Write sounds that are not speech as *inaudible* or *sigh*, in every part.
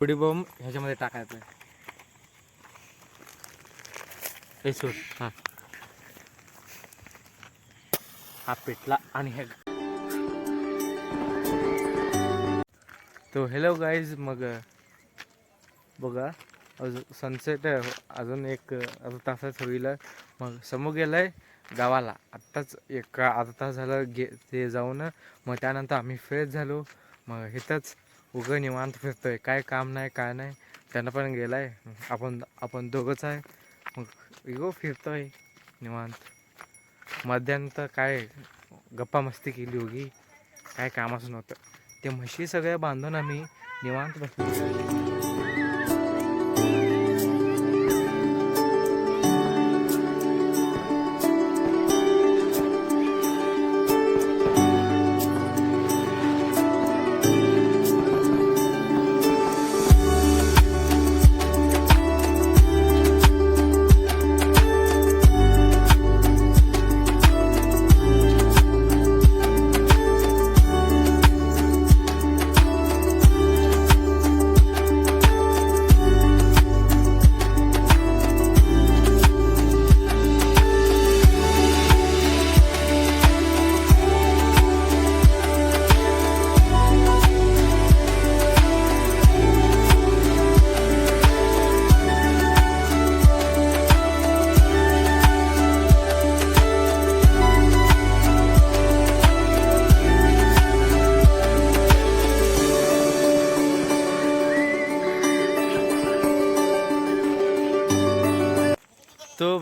पुढे बॉम्ब ह्याच्यामध्ये टाकायचं आहे. हे सोड हा. हा पेटला आणि हे तो हॅलो गाईज मग बघा अजून सनसेट अजून एक अर्धा तासात होईल. मग समोर गेलाय गावाला. आत्ताच एक अर्धा तास झालं गे ते जाऊन. मग त्यानंतर आम्ही फ्रेश झालो. मग इथंच उगं निवांत फिरतोय. काय काम नाही काय नाही. त्यांना पण गेलाय. आपण आपण दोघंच आहे. मग इगो फिरतोय निवांत. मध्यानंतर काय गप्पा मस्ती केली होगी. काय कामाचं नव्हतं. ते म्हशी सगळ्या बांधून आम्ही निवांत बसलो.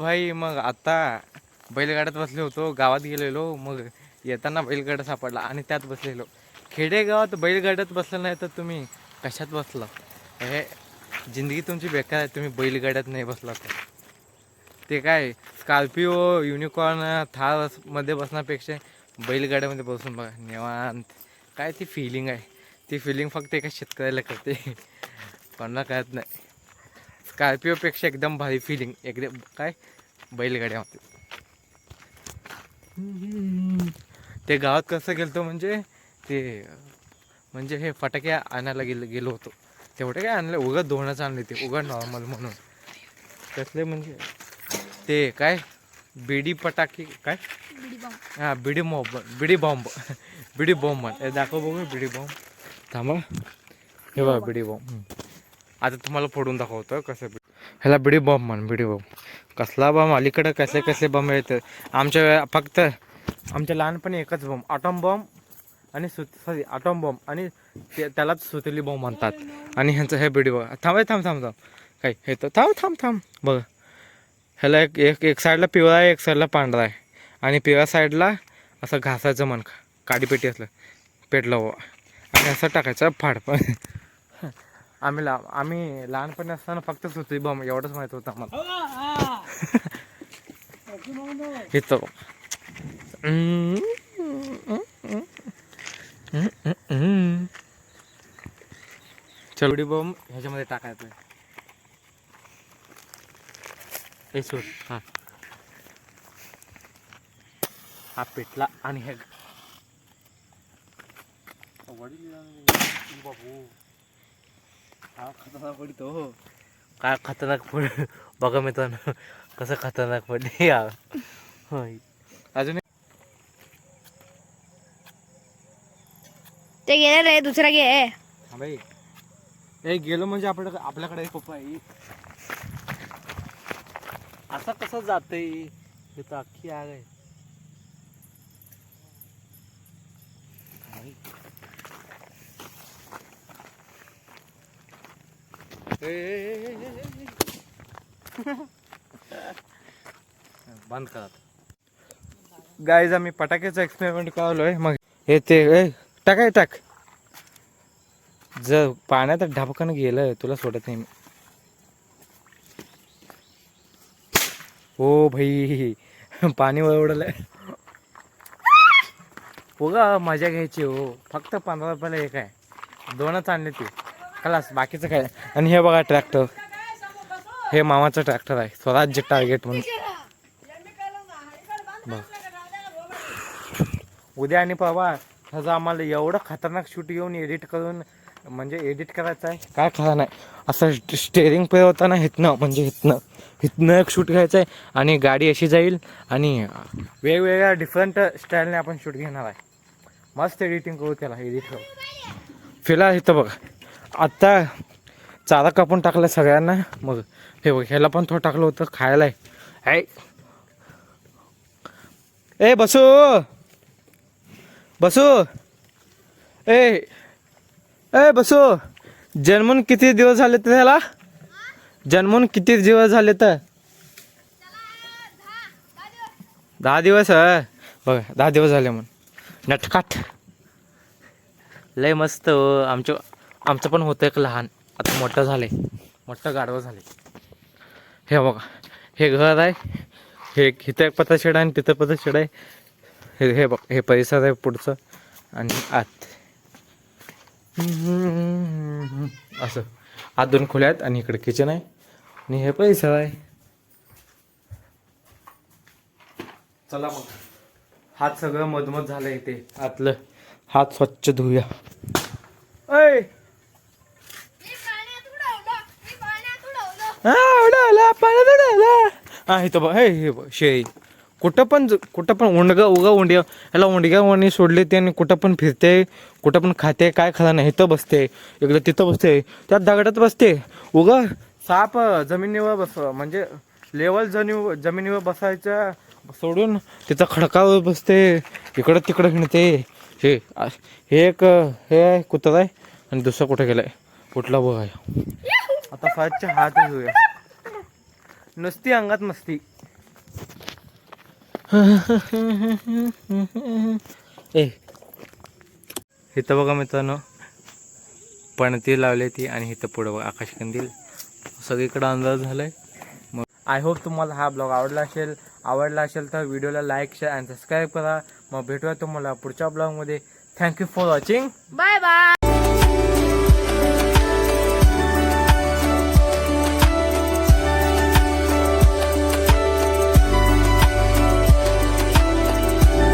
भाई मग आता बैलगाड्यात बसलो होतो गावात गेलेलो. मग येताना बैलगाडा सापडला आणि त्यात बसलेलो. खेडेगावात बैलगाड्यात बसलं नाही तर तुम्ही कशात बसला? हे जिंदगी तुमची बेकार आहे तुम्ही बैलगाड्यात नाही बसला तर. ते काय स्कॉर्पिओ युनिकॉर्न थारमध्ये बसण्यापेक्षा बैलगाड्यामध्ये बसून बघा निवांत. काय ती फिलिंग आहे. ती फिलिंग फक्त एका शेतकऱ्याला करते. कोणाला कळत नाही. स्कॉर्पिओपेक्षा एकदम भारी फिलिंग एकदम काय? बैलगाड्यामध्ये ते गावात कसं गेलतो म्हणजे ते म्हणजे हे फटाके आणायला गेलो गेलो होतो. तेवढे काय आणले उगा दोनच आणले ते उगा नॉर्मल म्हणून. त्यातले म्हणजे ते काय? बिडी पटाके काय? हां bidi mob bidi bomb. Bidi bomb म्हण. दाखव बघू बिडी बॉम्ब. थांबा. हे बघा बिडी बॉम्ब. आता तुम्हाला फोडून दाखवतो कसं ह्याला बिडी बॉम्ब म्हण बिडी बॉम्ब. कसला बॉम्ब? अलीकडं कसले कसले बॉम्ब येत? आमच्या वेळा फक्त आमच्या लहानपणी एकच बॉम्ब ऑटोम बॉम्ब आणि सुत सॉरी ऑटोम बॉम्ब आणि ते त्यालाच सुतली बॉम्ब म्हणतात. आणि ह्यांचं हे बिडी बॉम्ब. थांब थांब थांब थांब. काय हे तर थांब थांब थांब. बघ. ह्याला एक एक एक साईडला पिवळा आहे एक साईडला पांढरा आहे. आणि पिवळ्या साईडला असं घासायचं मन काडीपेटी असलं. पेटलं आणि असं टाकायचं फाड. पण *laughs* आम्ही ला आम्ही लहानपणी असताना फक्त सुतळी बॉम्ब एवढंच माहीत होतं आम्हाला. इथं चलडी बॉम्ब ह्याच्यामध्ये टाकायचं हे सोड हा. हा पेटला आणि हे हा खतरनाक पडतो काय खतरनाक पड बघा मित्रांनो कसं खतरनाक पडले या. होय. अजून ते गेले रे दुसरा घे. हा बाई. ए गेलो म्हणजे आपल्याकडे आपल्याकडे एक पप्पा आहे असं कसं जातंय? हे तर अख्खी आग आहे ए, ए, ए, ए, ए, ए. बंद करा. गाईज आम्ही पटाक्याचा एक्सपेरिमेंट करालोय मग हे ते टाकाय टाक जर पाण्यात ढापकन गेलं तुला सोडत नाही मी. हो भाई पाणी वळवडलंय हो गा मजा घ्यायची हो. फक्त पंधरा रुपयाला एक आहे. दोनच आणले ते. खलास बाकीचं काय? आणि हे बघा ट्रॅक्टर हे मामाचं ट्रॅक्टर आहे. स्वराज्य टार्गेट म्हणून. बघ. उद्या आणि परवा ह्याचं आम्हाला एवढं खतरनाक शूट घेऊन एडिट करून म्हणजे एडिट करायचं आहे. काय खरं नाही. असं स्टेअरिंग फिरवताना हितनं म्हणजे हितनं. हितनं एक शूट घ्यायचं आहे आणि गाडी अशी जाईल आणि वेगवेगळ्या डिफरंट स्टाईलने आपण शूट घेणार आहे. मस्त एडिटिंग करू त्याला एडिट करू. फिलहाल इथं बघा. आत्ता चारा कापून टाकला सगळ्यांना. मग हे बघ ह्याला पण थोडं टाकलं होतं खायला आहे. ए बसू. बसू. ए. ए बसू. जन्मून किती दिवस झाले तर त्याला जन्मून किती दिवस झाले तर दहा दिवस बघ बघा दहा दिवस झाले म्हणून. नटकाट. लय मस्त हो, आमच्या आमचं पण होतं एक लहान. आता मोठं झाले मोठं गाढवं झाले हे बघा. हे घर आहे. हे इथं एक पत्ता शेड आहे आणि तिथं पत्ता शेड आहे. हे हे बघ. हे परिसर आहे पुढचं आणि आत. असं. आत दोन खोल्या आहेत आणि इकडे किचन आहे. आणि हे परिसर आहे. चला मग. हात सगळं मधमध झालं इथे. आतलं. हात स्वच्छ धुया ऐ! हा उडाला हा इथं बघ हे हे बघ शेळी कुठं पण ज- कुठं पण उंडगा उगा उंडग्या याला उंडग्या वणी सोडले ते आणि कुठं पण फिरते कुठं पण खाते काय खाला नाही इथं बसते. इकडं तिथं बसते त्यात दगडात बसते. उगा साप जमिनीवर बस म्हणजे लेवल जमिनीवर जमिनीवर बसायच्या सोडून तिथं खडकावर बसते इकडं तिकडं हिणते हे हे एक हे आहे कुत्र आहे. आणि दुसरं कुठं गेलाय? कुठला बघ आहे आता स्वच्छ हात घेऊया नुसती अंगात मस्ती. ए. इथं बघा मित्रांनो पणती लावली ती आणि इथं पुढं बघा आकाश कंदील. सगळीकडं अंदाज झालाय. मग आय होप तुम्हाला हा ब्लॉग आवडला असेल. आवडला असेल तर व्हिडिओला लाईक शेअर आणि सबस्क्राईब करा. मग भेटूया तुम्हाला पुढच्या ब्लॉगमध्ये thank you for watching bye bye